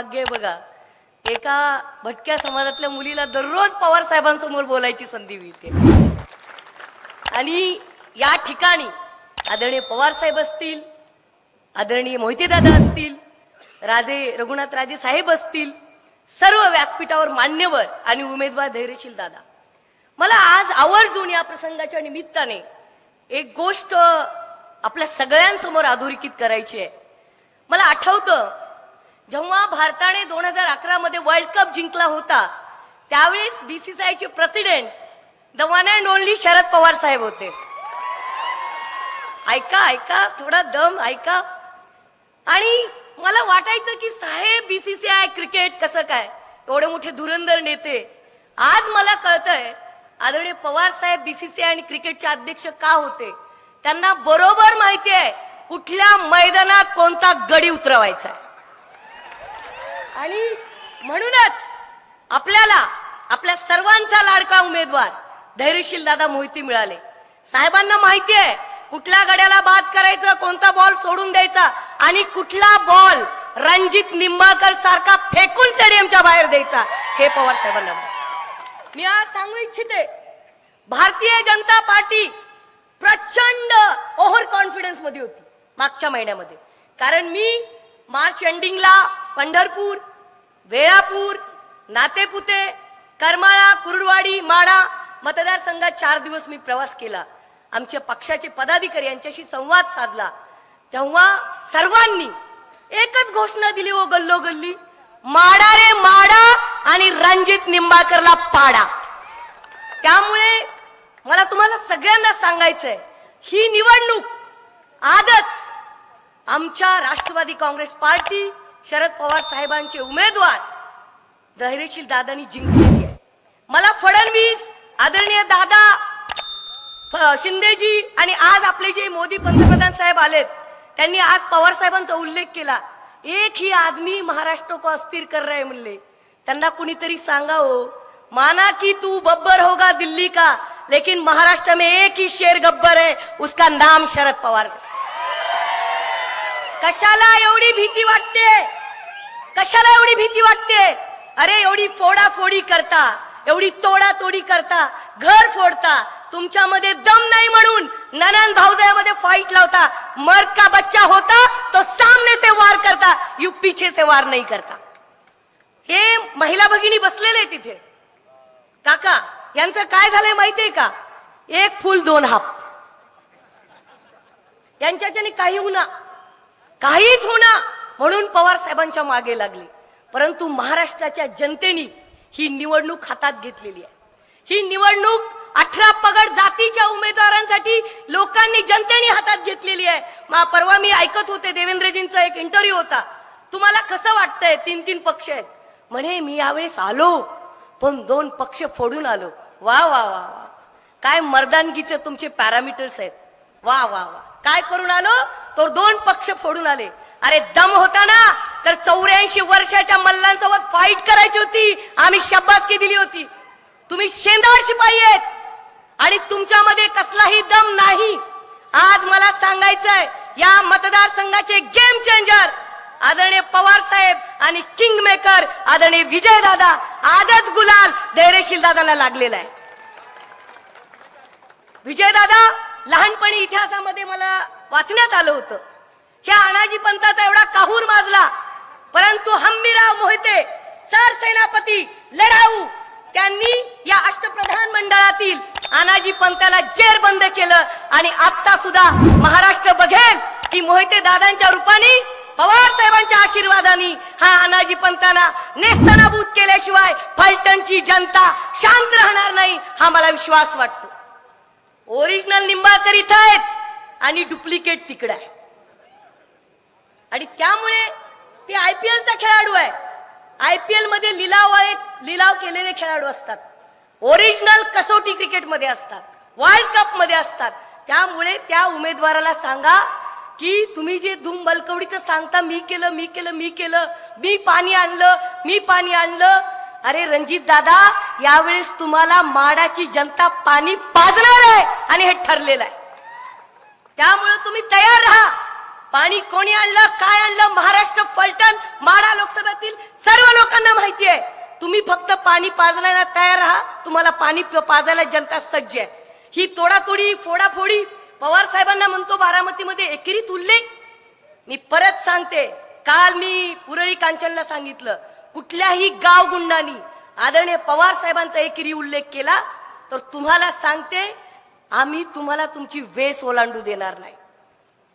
भाग्य आहे बघा. एका भटक्या समाजातल्या मुलीला दररोज पवार साहेबांसमोर बोलायची संधी मिळते. आणि या ठिकाणी आदरणीय पवार साहेब असतील आदरणीय मोहितेदादा असतील राजे रघुनाथ राजे साहेब असतील सर्व व्यासपीठावर मान्यवर आणि उमेदवार धैर्यशील दादा. मला आज आवर्जून या प्रसंगाच्या निमित्ताने एक गोष्ट आपल्या सगळ्यांसमोर अधोरेखित करायची आहे. मला आठवतं जेव्हा भारताने दोन हजार अकरा मध्ये वर्ल्ड कप जिंकला होता त्यावेळेस बीसीसीआयचे president the one and only Sharad Pawar साहेब होते. ऐका ऐका थोडा दम ऐका. आणि मला वाटायचं की साहेब बीसीसीआय क्रिकेट कसं काय? एवढे मोठे धुरंधर नेते. आज मला कळतंय आदरणीय पवार साहेब बीसीसीआय आणि क्रिकेटचे अध्यक्ष का होते? त्यांना बरोबर माहिती आहे कुठल्या मैदानात कोणता गडी उतरवायचा आहे. आणि म्हणूनच आपल्याला आपल्या सर्वांचा लाडका उमेदवार धैर्यशील दादा मोहिती मिळाले. साहेबांना माहिती आहे कुठल्या गड्याला बाद करायचं कोणता बॉल सोडून द्यायचा आणि कुठला बॉल रणजित निंबाळकर सारखा फेकून स्टेडियमच्या बाहेर द्यायचा हे पवार साहेबांना मी आज सांगू इच्छिते भारतीय जनता पार्टी प्रचंड ओव्हर कॉन्फिडन्समध्ये होती मागच्या महिन्यामध्ये. कारण मी मार्च एंडिंगला पंढरपूर वेळापूर नातेपुते करमाळा कुरुडवाडी माडा मतदारसंघात चार दिवस मी प्रवास केला. आमच्या पक्षाचे पदाधिकारी यांच्याशी संवाद साधला. तेव्हा सर्वांनी एकच घोषणा दिली ओ गल्लो गल्ली माडा रे माडा आणि रणजित निंबाळकरला पाडा. त्यामुळे मला तुम्हाला सगळ्यांना सांगायचंय ही निवडणूक आजच आमच्या राष्ट्रवादी काँग्रेस पार्टी शरद पवार साहेबांचे उमेदवार धैर्यशील दादांनी जिंकलेली आहे. मला फडणवीस आदरणीय दादा फ- शिंदेजी आणि आज आपले जे मोदी पंतप्रधान साहेब आलेत त्यांनी आज पवार साहेबांचा उल्लेख केला. एक ही आदमी महाराष्ट्र को अस्थिर कर रहे म्हणले. त्यांना कुणीतरी सांगा हो माना की तू बब्बर होगा दिल्ली का लेकिन महाराष्ट्र में एक ही शेर गब्बर है उसका नाम शरद पवार साहेब. कशाला एवढी भीती वाटते? कशाला एवढी भीती वाटते? अरे एवढी फोडाफोडी करता एवढी तोडातोडी करता घर फोडता तुमच्यामध्ये दम नाही म्हणून ननन भाऊदयामध्ये फाईट लावता मर्द का बच्चा होता तो सामने से वार करता यू पीछे से वार नाही करता. हे महिला भगिनी बसलेले तिथे. काका यांचं काय झालंय माहितीये का? एक फुल दोन हाप. यांच्याच्याने काही उन्हा काहीच होणार म्हणून पवार साहेबांच्या मागे लागले. परंतु महाराष्ट्राच्या जनतेने ही निवडणूक हातात घेतलेली आहे. ही निवडणूक अठरा पगड जातीच्या उमेदवारांसाठी लोकांनी जनतेने हातात घेतलेली आहे. मा परवा मी ऐकत होते देवेंद्रजींचा एक इंटरव्ह्यू होता. तुम्हाला कसं वाटतंय? तीन तीन पक्ष आहेत. म्हणे मी यावेळेस आलो पण दोन पक्ष फोडून आलो. वा वा वा वा. काय मर्दानगीचे तुमचे पॅरामीटर्स आहेत. वा वा वा. काय करून आलो? तो दोन पक्ष फोडून आले. अरे दम होता ना? तर चौऱ्याऐंशी वर्षाच्या मल्लांसोबत फाईट करायची होती. आम्ही शब्बासकी दिली होती. तुम्ही शेंदार शिपाई आहेत. आणि तुमच्यामध्ये कसलाही दम नाही. आज मला सांगायचंय या मतदारसंघाचे गेम चेंजर आदरणीय पवार साहेब आणि किंग मेकर आदरणीय विजय दादा आजच गुलाल धैर्यशील दादांना लागलेला आहे. विजय दादा लहानपणी इतिहासामध्ये मला वाचण्यात आलं होतं. ह्या अनाजी पंताचा एवढा काहूर माजला. परंतु हंबीराव मोहिते सर सेनापती लढाऊ त्यांनी या अष्टप्रधान मंडळातील अनाजी पंताला जेर बंद केलं आणि आता सुद्धा महाराष्ट्र बघेल की मोहिते दादांच्या रूपाने पवार साहेबांच्या आशीर्वादाने हा अनाजी पंथाना नेस्तनाभूत केल्याशिवाय फलटणची जनता शांत राहणार नाही हा मला विश्वास वाटतो. ओरिजिनल निंबाळकर इथं आहेत. आणि डुप्लिकेट तिकडं आहे. आणि त्यामुळे ते आय पी एलचा खेळाडू आहे. आय पी एलमध्ये लिलाव आहे लिलाव केलेले खेळाडू असतात. ओरिजिनल कसोटी क्रिकेटमध्ये असतात. वर्ल्ड कपमध्ये असतात. त्यामुळे त्या उमेदवाराला सांगा की तुम्ही जे धूम बलकवडीचं सांगता मी केलं मी केलं मी केलं मी पाणी आणलं मी पाणी आणलं. अरे रणजित दादा यावेळेस तुम्हाला माडाची जनता पाणी पाजणार आहे आणि हे ठरलेलं आहे. त्यामुळे तुम्ही तयार राहा. पाणी कोणी आणलं काय आणलं महाराष्ट्र फलटण माडा लोकसभेतील सर्व लोकांना माहिती आहे. तुम्ही फक्त पाणी पाजण्याला तयार राहा. तुम्हाला पाणी प- पाजायला जनता सज्ज आहे. ही तोडातोडी फोडाफोडी पवार साहेबांना म्हणतो बारामतीमध्ये एकेरीत उल्लेख मी परत सांगते काल मी पुरळी कांचनला सांगितलं कुठल्याही गाव गुंडांनी आदरणीय पवार साहेबांचा एकेरी उल्लेख केला तर तुम्हाला सांगते आम्ही तुम्हाला तुमची वेस ओलांडू देणार नाही.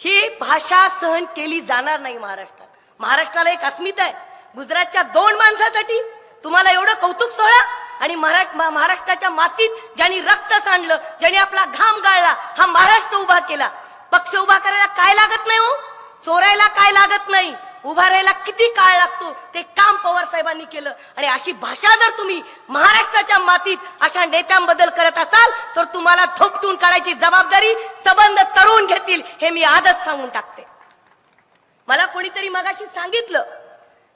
ही भाषा सहन केली जाणार नाही महाराष्ट्रात. महाराष्ट्राला एक अस्मिता आहे. गुजरातच्या दोन माणसासाठी तुम्हाला एवढं कौतुक सोहळा आणि मराठ महाराष्ट्राच्या मातीत ज्यांनी रक्त सांडलं ज्यांनी आपला घाम गाळला हा महाराष्ट्र उभा केला. पक्ष उभा करायला काय लागत नाही हो? चोरायला काय लागत नाही? उभा राहायला किती काळ लागतो? ते काम पवार साहेबांनी केलं. आणि अशी भाषा जर तुम्ही महाराष्ट्राच्या मातीत अशा नेत्यांबद्दल करत असाल तर तुम्हाला थोपटून काढायची जबाबदारी सबंध तरुण घेतील हे मी आजच सांगून टाकते. मला कोणीतरी मगाशी सांगितलं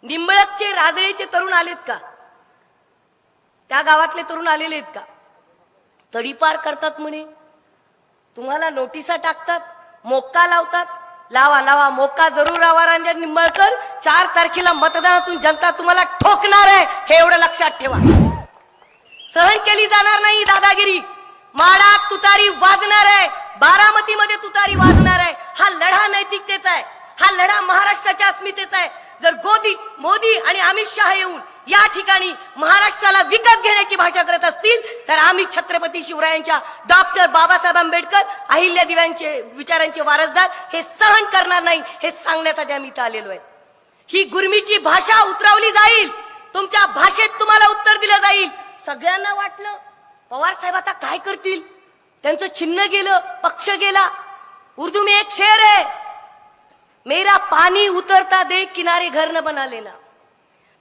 निंबळकचे राजळेचे तरुण आलेत का? त्या गावातले तरुण आलेले आहेत का? तडीपार करतात म्हणे. तुम्हाला नोटिसा टाकतात मोक्का लावतात लावा लावा मोका जरूर लावा रंजन निंबाळकर चार तारखेला मतदानातून जनता तुम्हाला ठोकणार आहे हे एवढं लक्षात ठेवा. सहन केली जाणार नाही दादागिरी. माडात तुतारी वाजणार आहे बारामतीमध्ये तुतारी वाजणार आहे. हा लढा नैतिकतेचा आहे हा लढा महाराष्ट्राच्या अस्मितेचा आहे. जर गोदी मोदी आणि अमित शहा येऊन या ठिकाणी महाराष्ट्राला विकत घेण्याची भाषा करत असतील तर आम्ही छत्रपती शिवरायांच्या डॉक्टर बाबासाहेब आंबेडकर अहिल्या दिव्यांचे विचारांचे वारसदार हे सहन करणार नाही हे सांगण्यासाठी आम्ही इथं आलेलो आहे. ही गुरमीची भाषा उतरवली जाईल तुमच्या भाषेत तुम्हाला उत्तर दिलं जाईल. सगळ्यांना वाटलं पवार साहेब आता काय करतील? त्यांचं चिन्ह गेलं पक्ष गेला. उर्दू में एक शेर आहे. मेरा पानी उतरता देख किनारे घर न बना लेना।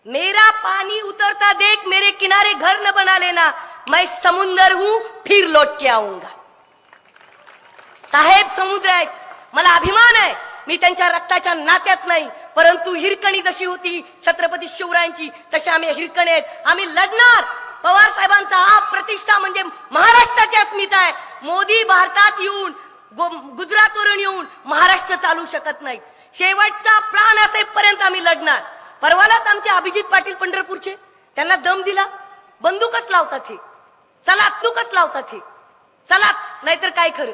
मेरा पानी उतरता देख मेरे किनारे घर न बना लेना। मैं समुंदर हूं फिर लौट के आऊंगा। साहेब समुद्र आहेत मला अभिमान आहे मी त्यांच्या रक्ताच्या नात्यात नाही परंतु हिरकणी जशी होती छत्रपती शिवरायांची तशी आम्ही हिरकणी आहेत. आम्ही लढणार. पवार साहेबांचा हा प्रतिष्ठा म्हणजे महाराष्ट्राची अस्मिता आहे. मोदी भारतात येऊन गुजरातवरून येऊन महाराष्ट्र चालू शकत नाही. शेवटचा प्राण असेपर्यंत आम्ही लढणार. परवालाच आमचे अभिजित पाटील पंढरपूरचे त्यांना दम दिला. बंदूकच लावतात हे. चला चूकच लावतात हे. चलाच नाहीतर काय खरं?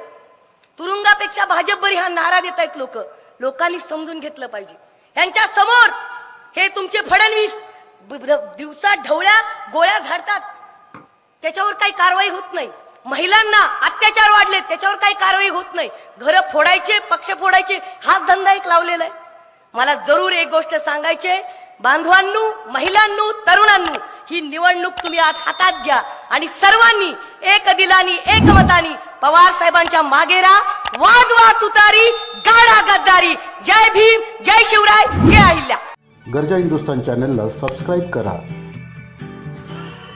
तुरुंगापेक्षा भाजप बरी हा नारा देत आहेत लोक. लोकांनी समजून घेतलं पाहिजे. यांच्या समोर हे तुमचे फडणवीस दिवसात दिवसा ढवळ्या गोळ्या झाडतात. त्याच्यावर काही कारवाई होत नाही. महिलांना अत्याचार वाढले त्याच्यावर काही कारवाई होत नाही. घर फोडायचे पक्ष फोडायचे हाच धंदा एक लावलेला आहे. मला जरूर एक गोष्ट सांगायचे बांधवांनो महिलांनो तरुणांनो ही निवडणूक तुम्ही आज हातात घ्या आणि सर्वांनी एक दिलानी एक मतानी पवार साहेबांच्या मागे वाज वाद तुतारी गाडा गद्दारी. जय भीम जय शिवराय जय अहिल्या. गरजा हिंदुस्तान चॅनलला सबस्क्राईब करा.